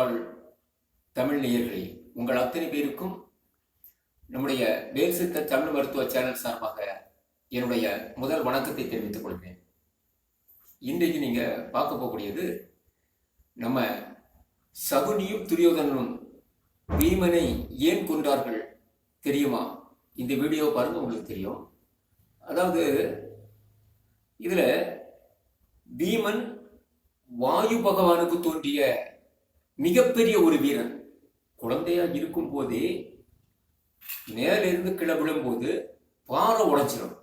வாழ் தமிழ் நேயர்களே உங்கள் அத்தனை பேருக்கும் நம்முடைய வேல் சித்த தமிழ் மருத்துவ சேனல் சார்பாக என்னுடைய முதல் வணக்கத்தை தெரிவித்துக் கொள்கிறேன். இன்றைக்கு நீங்க பார்க்க போகக்கூடியது நம்ம சகுனியும் துரியோதனனும் பீமனை ஏன் கொண்டார்கள் தெரியுமா? இந்த வீடியோ பாருங்க உங்களுக்கு தெரியும். அதாவது இதுல பீமன் வாயு பகவானுக்கு தோன்றிய மிகப்பெரிய ஒரு வீரன். குழந்தையா இருக்கும் போதே மேலிருந்து கீழே விழும்போது பாறை உடைச்சிடும்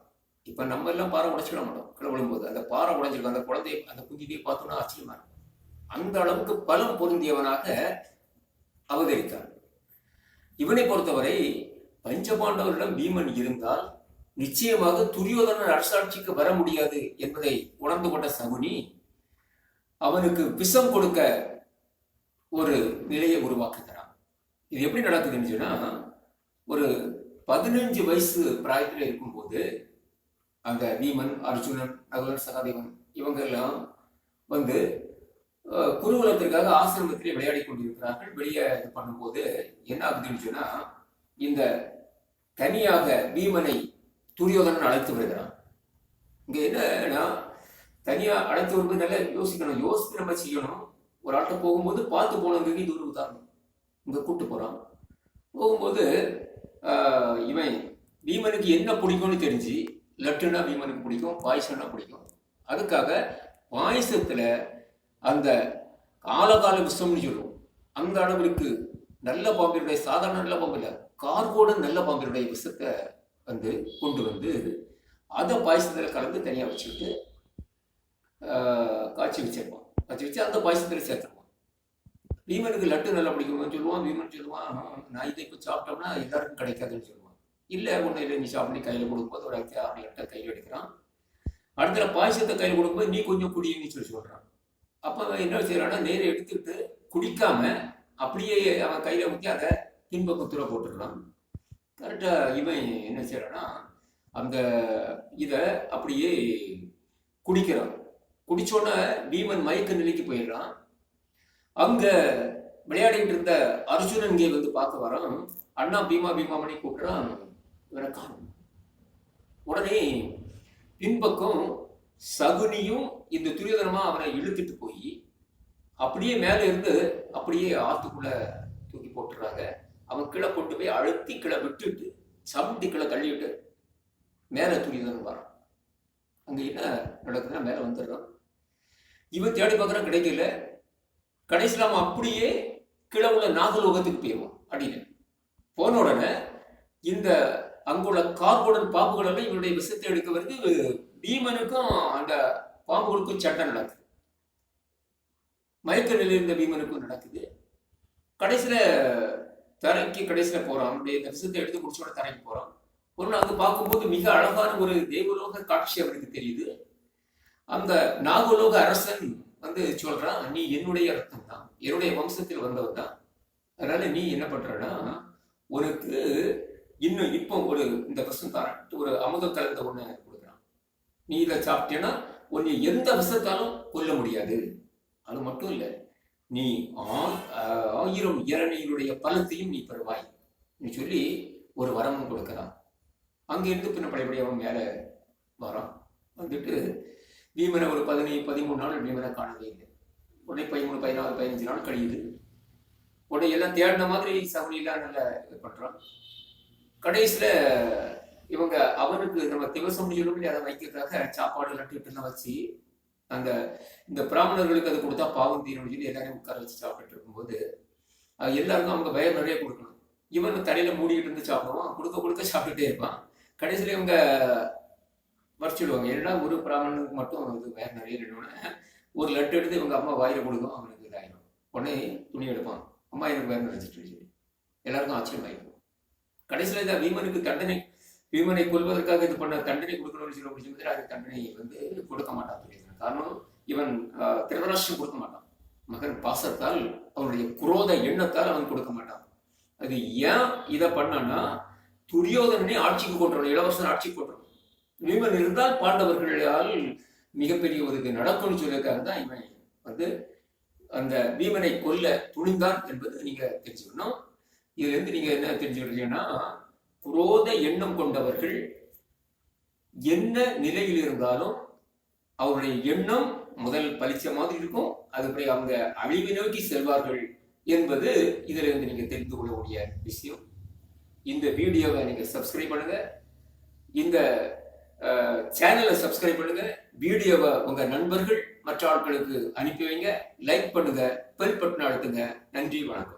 இப்ப நம்ம எல்லாம் பாறை உடைச்சிட மாட்டோம் கீழே விழும்போது. அந்த பாறை உடைஞ்சிருக்கும் அந்த குழந்தைய அந்த குஞ்சியை பார்த்தோம்னா ஆச்சரியமா இருக்கும். அந்த அளவுக்கு பலம் பொருந்தியவனாக அவதரித்தான் இவனை பொறுத்தவரை பஞ்சபாண்டவரிடம் பீமன் இருந்தால் நிச்சயமாக துரியோதனன் அரசாட்சிக்கு வர முடியாது என்பதை உணர்ந்து கொண்ட சகுனி அவனுக்கு விஷம் கொடுக்க ஒரு நிலையை உருவாக்குகிறான். இது எப்படி நடக்குதுன்னு ஒரு பதினஞ்சு வயசு பிராயத்தில் இருக்கும்போது அந்த வீமன் அர்ஜுனன் நகுலன் சகாதேவன் இவங்க எல்லாம் வந்து குருகுலத்திற்காக ஆசிரமத்திலே விளையாடி கொண்டிருக்கிறார்கள். வெளியே இது பண்ணும்போது என்ன ஆகுதுன்னு சொன்னா இந்த தனியாக பீமனை துரியோதனன் அழைத்து வருகிறான். இங்க என்னன்னா தனியா அழைத்து வரும்போது நல்லா யோசிக்கணும். யோசித்து நம்ம செய்யணும். ஒரு ஆட்டோ போகும்போது பார்த்து போனவங்க இது ஒரு உதாரணம். இங்க கூப்பிட்டு போறான். போகும்போது இவன் பீமனுக்கு என்ன பிடிக்கும்னு தெரிஞ்சு லட்டுனா பீமனுக்கு பிடிக்கும் பாயசம்னா பிடிக்கும். அதுக்காக பாயசத்துல அந்த காலகால விஷம்னு சொல்லுவோம். அந்த அளவிற்கு நல்ல பாம்பினுடைய சாதாரண நல்ல பாம்பு இல்லை கார்போட நல்ல பாம்பினுடைய விஷத்தை வந்து கொண்டு வந்து அதை பாயசத்தில் கலந்து தனியாக வச்சுக்கிட்டு காய்ச்சி வச்சிருப்பான். வச்சு வச்சு அந்த பாயசத்தில் சேர்த்துருவான் பீமனுக்கு லட்டு நல்லா பிடிக்கும்னு சொல்லுவான் பீமன் சொல்லுவான் நான் இதை இப்போ சாப்பிட்டோம்னா எல்லாருக்கும் கிடைக்காதுன்னு சொல்லுவான். இல்லை ஒன்றும் இல்லை நீ சாப்பிட்டு கையில் கொடுக்கும்போது ஒரு அஞ்சு ஆறு லட்டை கையில் எடுக்கிறான். அடுத்த பாயசத்தை கையில் கொடுக்கும்போது நீ கொஞ்சம் குடின்னு சொல்லி சொல்கிறான் அப்போ அவன் என்ன செய்யறான்னா நேரே எடுத்துக்கிட்டு குடிக்காம அப்படியே அவன் கையில் ஊற்றி அதை பின்பக்கம் போட்டுடுறான். கரெக்டாக இவன் என்ன செய்யறான்னா அந்த இதை அப்படியே குடிக்கிறான். குடிச்சோன்ன பீமன் மயக்க நிலைக்கு போயிடுறான். அங்க விளையாடிட்டு இருந்த அர்ஜுனன் இங்கே வந்து பார்க்க வரான். அண்ணா பீமா பீமாமணி கூப்பிடுறான். இவரை காணும். உடனே பின்பக்கம் சகுனியும் இந்த துரியோதனமா அவனை இழுத்துட்டு போய் அப்படியே மேல இருந்து அப்படியே ஆத்துக்குள்ள தூக்கி போட்டுறாங்க. அவன் கீழே கொண்டு போய் அழுத்தி கீழே விட்டுட்டு சமுத்தி கீழே தள்ளிவிட்டு மேல துரியோதனம் வரான். அங்க என்ன நடக்குதுன்னா மேல வந்துடுறான். இவன் தேடி பார்க்குறான் கிடைக்கல கடைசியில் அவன் அப்படியே கீழே உள்ள நாகலோகத்துக்கு போயிடுவான் அப்படின்னு போன உடனே இந்த அங்குள்ள கார்புடன் பாம்புகள் எல்லாம் இவனுடைய விஷத்தை எடுக்க வந்து பீமனுக்கும் அந்த பாம்புகளுக்கும் சண்டை நடக்குது. மயக்க நிலையில் இருந்த பீமனுக்கும் நடக்குது. கடைசியில் தரைக்கு கடைசியில் போகிறான் அவனுடைய இந்த விஷத்தை எடுத்து குடிச்சோட தரைக்கு போகிறான் ஒரு நாள் பார்க்கும்போது மிக அழகான ஒரு தெய்வலோக காட்சி அவனுக்கு தெரியுது. அந்த நாகலோக அரசன் வந்து சொல்றான் நீ என்னுடைய ரத்தம் தான். என்னுடைய வம்சத்தில் வந்தவன் தான். அதனால நீ என்ன பண்றனா உனக்கு இன்னும் இப்போ ஒரு இந்த விஷம் ஒரு அமுதம் கலந்த ஒண்ணு கொடுக்குறான். நீ இதை சாப்பிட்டேன்னா உன்னை எந்த விஷத்தாலும் கொல்ல முடியாது. அது மட்டும் இல்லை நீ ஆயிரம் இளநீருடைய பலத்தையும் நீ பெறுவாய். நீ சொல்லி ஒரு வரமும் கொடுக்கலாம் அங்கிருந்து பின்ன படைப்படி அவன் மேலே வரான். வந்துட்டு பீமனை ஒரு பதினைந்து பதிமூணு நாள் பீமனை காணவே இல்லை உடனே பதிமூணு பதினாறு பதினஞ்சு நாள் கழியுது. உடனே எல்லாம் தேடின மாதிரி சகுனிலாம் நல்லா இது பண்ணுறான் கடைசியில் இவங்க அவனுக்கு நம்ம திவசம்னு சொல்லி அதை வைக்கிறதுக்காக சாப்பாடு லட்டுலாம் வச்சு அந்த இந்த பிராமணர்களுக்கு அது கொடுத்தா பாவம் தீரணும் சொல்லி எல்லாரையும் உட்கார வச்சு சாப்பிட்டுட்டு இருக்கும்போது எல்லாருக்கும் அவங்க பயம் நிறைய கொடுக்கணும். இவன் தலையில மூடிக்கிட்டு இருந்து சாப்பிடுவான். கொடுக்க கொடுக்க சாப்பிட்டுட்டே இருப்பான். கடைசியில் இவங்க வரைச்சிடுவாங்க ஏன்னா ஒரு பிராமணனுக்கு மட்டும் வந்து வேற நிறைய ரெண்டு ஒரு லட்டு எடுத்து இவங்க அம்மா வாயில கொடுக்கும் அவனுக்கு இதாயிடும். உடனே துணி எடுப்பான். அம்மா எனக்கு வேற நினைச்சிட்டு எல்லாருக்கும் ஆச்சரியமாயிருக்கும் கடைசியில் இந்த வீமனுக்கு தண்டனை. வீமனை கொள்வதற்காக இது பண்ண தண்டனை கொடுக்கணும்னு சொல்லி அப்படி சொல்லி அது தண்டனை வந்து கொடுக்க மாட்டான் சொல்லியிருக்கான். காரணம் இவன் ஆஹ், கொடுக்க மாட்டான். மகன் பாசத்தால் அவனுடைய குரோத எண்ணத்தால் அவன் கொடுக்க மாட்டான். அது ஏன் இதை பண்ணான்னா துரியோதனனே ஆட்சிக்கு கொண்டுறணும். இளவரசன் ஆட்சிக்கு கொண்டுறணும். இவன் இருந்தால் பாண்டவர்களால் மிகப்பெரிய ஒரு இது நடக்கும்னு சொல்லியிருக்காரு தான் இவன். வந்து அந்த பீமனை கொல்ல துணிந்தான் என்பது நீங்க தெரிஞ்சுக்கணும். இதுல இருந்து நீங்க என்ன தெரிஞ்சுக்கிட்டீங்கன்னா குரோத எண்ணம் கொண்டவர்கள் என்ன நிலையில் இருந்தாலும் அவருடைய எண்ணம் முதல் பலிச்ச மாதிரி இருக்கும். அதுபடி அவங்க அழிவை நோக்கி செல்வார்கள் என்பது இதுல இருந்து நீங்க தெரிந்து கொள்ளக்கூடிய விஷயம். இந்த வீடியோவை நீங்க சப்ஸ்கிரைப் பண்ணுங்க. இந்த சேனலை சப்ஸ்கிரைப் பண்ணுங்க வீடியோவை உங்க நண்பர்கள் மற்ற ஆட்களுக்கு அனுப்பி வைங்க லைக் பண்ணுங்க பெல் பட்டன் அழுத்துங்க. நன்றி வணக்கம்.